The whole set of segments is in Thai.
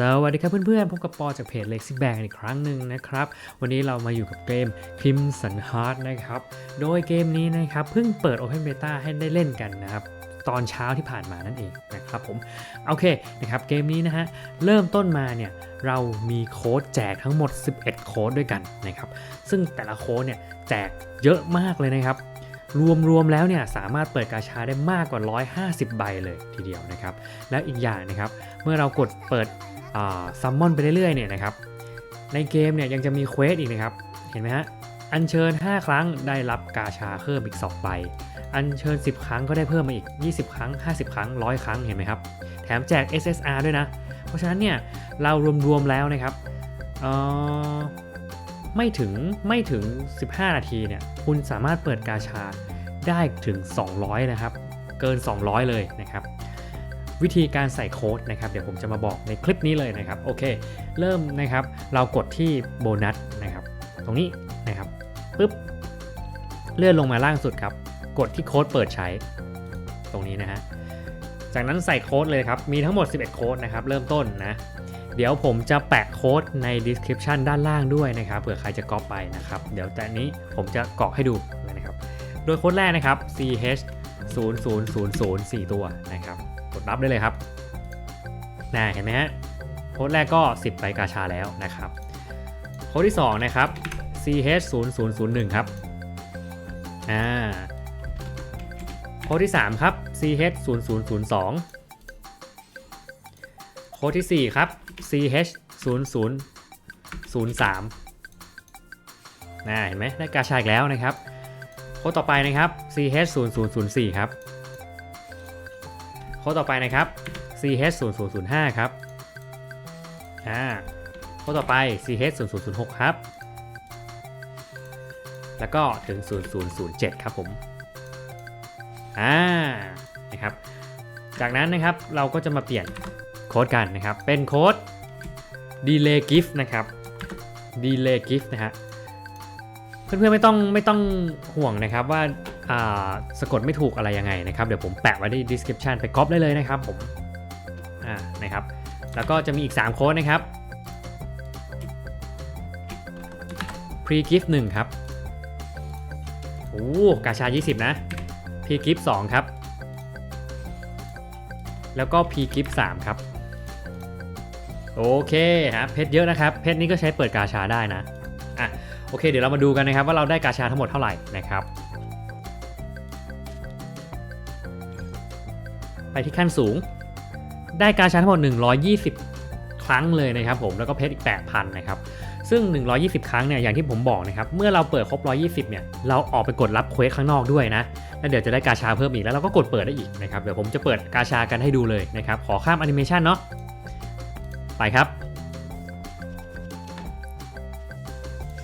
สวัสดีครับเพื่อนๆ พบกับปอจากเพจ Lexi Bang อีกครั้งหนึ่งนะครับ วันนี้เรามาอยู่กับเกม Crimson Heart นะครับ โดยเกมนี้นะครับ เพิ่งเปิด Open Beta ให้ได้เล่นกันนะครับ ตอนเช้าที่ผ่านมานั่นเองนะครับผม โอเคนะครับ เกมนี้นะฮะ เริ่มต้นมาเนี่ย เรามีโค้ดแจกทั้งหมด 11 โค้ดด้วยกันนะครับ ซึ่งแต่ละโค้ดเนี่ยแจกเยอะมากเลยนะครับรวมๆแล้วเนี่ยสามารถเปิดกาชาได้มากกว่า 150 ใบเลยทีเดียวนะครับ แล้วอีกอย่างนะครับ เมื่อเรากดเปิด ซัมมอนไปเรื่อยๆเนี่ยนะครับในเกมเนี่ยยังจะมีเควสอีกนะครับ เห็นไหมฮะ อัญเชิญ 5 ครั้งได้รับกาชาเพิ่มอีก 2 ใบ อัญเชิญ 10 ครั้งก็ได้เพิ่มมาอีก 20 ครั้ง 50 ครั้ง 100 ครั้ง เห็นไหมครับ แถมแจก SSR ด้วยนะ เพราะฉะนั้นเนี่ยเรารวมๆแล้วนะครับไม่ถึงไม่ถึง 15 นาทีเนี่ยคุณสามารถเปิดกาชาได้ถึง 200 นะครับ เกิน 200 เลยนะครับ วิธีการใส่โค้ดนะครับเดี๋ยวผมจะมาบอกในคลิปนี้เลยนะครับโอเค เริ่มนะครับเรากดที่โบนัสนะครับตรงนี้นะครับปุ๊บเลื่อนลงมาล่างสุดครับ กดที่โค้ดเปิดใช้ ตรงนี้นะฮะจากนั้นใส่โค้ดเลยครับ มีทั้งหมด 11 โค้ดนะครับ เริ่มต้นนะ เดี๋ยวผมจะแปะโค้ดใน description ด้านล่างด้วยนะครับ เผื่อใครจะก๊อปไปนะครับ เดี๋ยวแต่นี้ผมจะกรอกให้ดูเลยนะครับ โดยโค้ดแรกนะครับ ch 0 0 0 0 4 ตัวนะครับ ดรับได้เลยครับน่าเห็นไหมฮะโค้ดแรกก็ 10ใบกาชาแล้วนะครับโค้ดที่ 2 นะครับ ch 0 0 0 1ครับอ่าโค้ดที่ 3 ครับ ch 0 0 0 2โค้ดที่ 4 ครับ ch 0 0 0 3น่าเห็นไหมได้กาชาอีกแล้วนะครับโค้ดต่อไปนะครับ ch 0 0 0 4ครับ ค้ดต่อไปนะครับ ch 0 0 0 5ครับอ่าโค้ดต่อไป ch 0 0 0 6ครับ แล้วก็ถึง 0007 ครับผมอ่านะครับ จากนั้นนะครับเราก็จะมาเปลี่ยนโค้ดกันนะครับ เป็นโค้ด delay gift นะครับ delay gift นะฮะเพื่อนๆไม่ต้องไม่ต้องห่วงนะครับว่าอ่า สะกดไม่ถูกอะไรยังไงนะครับเดี๋ยวผมแปะไว้ที่ description ไปก๊อปได้เลยนะครับผมอ่านะครับแล้วก็จะมีอีก 3 โค้ดนะครับ pre gift 1ครับโอ้กาชา 20 นะ pre gift 2ครับ แล้วก็ pre gift 3 ครับโอเคฮะเพชรเยอะนะครับ เพชรนี้ก็ใช้เปิดกาชาได้นะอะโอเค เดี๋ยวเรามาดูกันนะครับว่าเราได้กาชาทั้งหมดเท่าไหร่นะครับ ไปที่ขั้นสูง ได้กาชาทั้งหมด 120 ครั้งเลยนะครับผมแล้วก็เพชรอีก 8,000 นะครับซึ่ง 120 ครั้งเนี่ยอย่างที่ผมบอกนะครับเมื่อเราเปิดครบ 120 เนี่ยเราออกไปกดรับเควสข้างนอกด้วยนะแล้วเดี๋ยวจะได้กาชาเพิ่มอีกแล้วเราก็กดเปิดได้อีกนะครับเดี๋ยวผมจะเปิดกาชากันให้ดูเลยนะครับขอข้ามแอนิเมชันเนาะไปครับ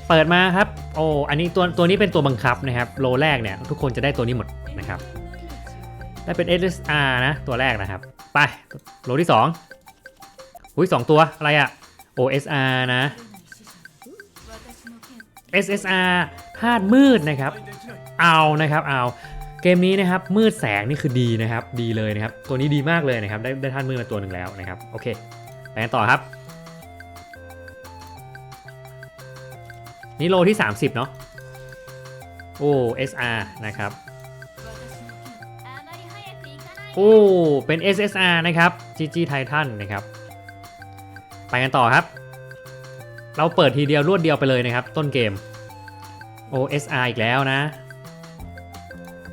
เปิดมาครับโอ้อันนี้ตัวตัวนี้เป็นตัวบังคับนะครับโลแรกเนี่ยทุกคนจะได้ตัวนี้หมดนะครับ ได้เป็น SSR นะ ตัวแรกนะครับ ไปโลที่2อุ้ยสองตัว อะไรอะ OSR นะ SSR ธาตุมืดนะครับ เอานะครับเอาเกมนี้นะครับมืดแสงนี่คือดีนะครับ ดีเลยนะครับ ตัวนี้ดีมากเลยนะครับ ได้ได้ธาตุมืดมาตัวหนึ่งแล้วนะครับ โอเคไปกันต่อครับ นี่โลที่ 30 เนาะโอ้ SR นะครับ โอ้เป็น SSR นะครับ GG Titan นะครับ ไปกันต่อครับ เราเปิดทีเดียวรวดเดียวไปเลยนะครับ ต้นเกม OSR อีกแล้วนะ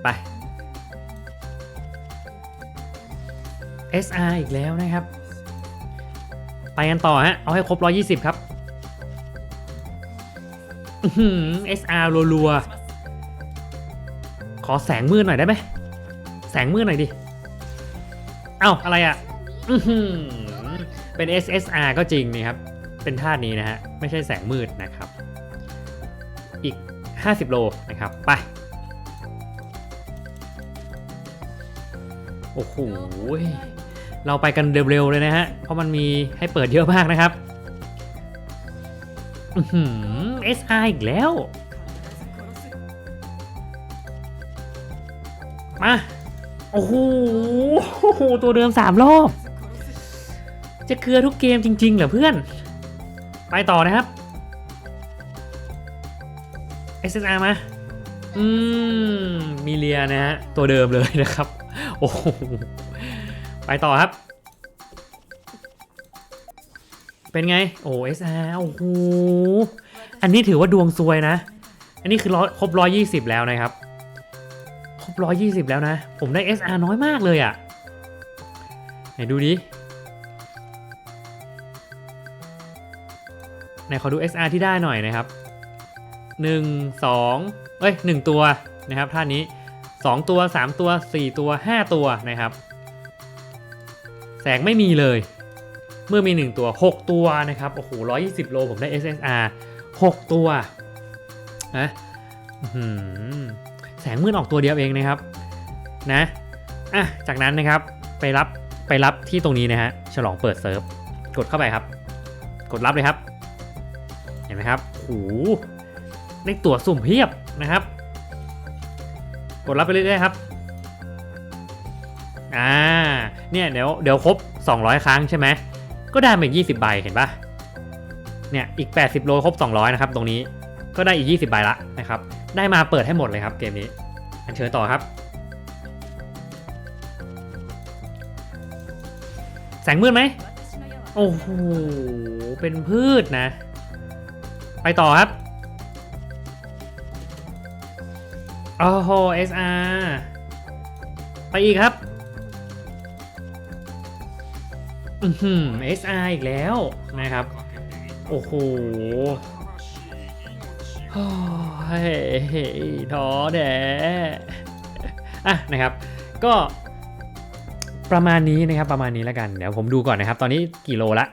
ไป SR อีกแล้วนะครับ ไปกันต่อฮะ เอาให้ครบ 120 ครับ SR รัวๆ ขอแสงมืดหน่อยได้ไหม แสงมืดหน่อยดิ เอ้าอะไรอะเป็น SSR ก็จริงนี่ครับ เป็นท่าตุนี้นะฮะ ไม่ใช่แสงมืดนะครับ อีก 50 โลนะครับ ไป โอ้โห เราไปกันเร็วๆเลยนะฮะ เพราะมันมีให้เปิดเยอะมากนะครับอือหือ SR อีกแล้ว มา โอ้โหตัวเดิมสามรอบ จะเกลือทุกเกมจริง ๆ เหรอเพื่อน ไปต่อนะครับ SSR มาอืมมีเลียนะฮะ ตัวเดิมเลยนะครับ โอ้โหไปต่อครับ เป็นไง โอ้ SR โอ้โหอันนี้ถือว่าดวงซวยนะ อันนี้คือร้อยครบร้อยยี่สิบแล้วนะครับ บร้อยยี่สิบแล้วนะ ผมได้ SR น้อยมากเลยอะ่ะ ไหนดูดิ ไหนขอดู SR ที่ได้หน่อยนะครับ 1 2 เอ้ย 1 ตัวนะครับท่านี้ 2 ตัว 3 ตัว 4 ตัว 5 ตัวนะครับ แสงไม่มีเลย เมื่อมี 1 ตัว 6 ตัวนะครับ โอ้โห 120 โลผมได้ SSR 6 ตัวนะอื้อหือ แสงมืดออกตัวเดียวเองนะครับนะอะจากนั้นนะครับไปรับไปรับที่ตรงนี้นะฮะฉลองเปิดเซิร์ฟกดเข้าไปครับ กดรับเลยครับ เห็นไหมครับโอ้โหได้ตั๋วสุ่มเพียบนะครับ กดรับไปเรื่อยๆครับอ่าเนี่ยเดี๋ยวเดี๋ยวครบ 200 ครั้งใช่ไหมก็ได้มาอีก20 ใบเห็นปะเนี่ยอีก 80 โลครบ 200 นะครับ ตรงนี้ก็ได้อีก 20 ใบละนะครับ ได้มาเปิดให้หมดเลยครับเกมนี้ อันเชิญต่อครับ แสงมืดไหม โอ้โห เป็นพืชนะ ไปต่อครับโอ้โห SR ไปอีกครับ อือหือ SR อีกแล้วนะครับ โอ้โห โอ้ยท้อแท้อะนะครับ ก็ประมาณนี้นะครับประมาณนี้แล้วกันเดี๋ยวผมดูก่อนนะครับ ตอนนี้กี่โลละ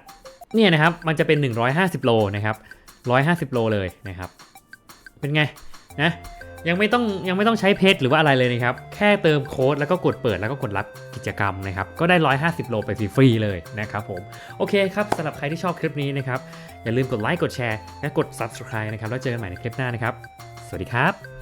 เนี่ยนะครับมันจะเป็น 150 โลนะครับ150 โลเลยนะครับ เป็นไงนะ ยังไม่ต้องยังไม่ต้องใช้เพจหรือว่าอะไรเลยนะครับ แค่เติมโค้ดแล้วก็กดเปิดแล้วก็กดรับกิจกรรมนะครับ ก็ได้ 150 โลไปฟรีๆเลยนะครับผม โอเคครับสำหรับใครที่ชอบคลิปนี้นะครับ อย่าลืมกดไลค์กดแชร์และกด subscribe นะครับ แล้วเจอกันใหม่ในคลิปหน้านะครับ สวัสดีครับ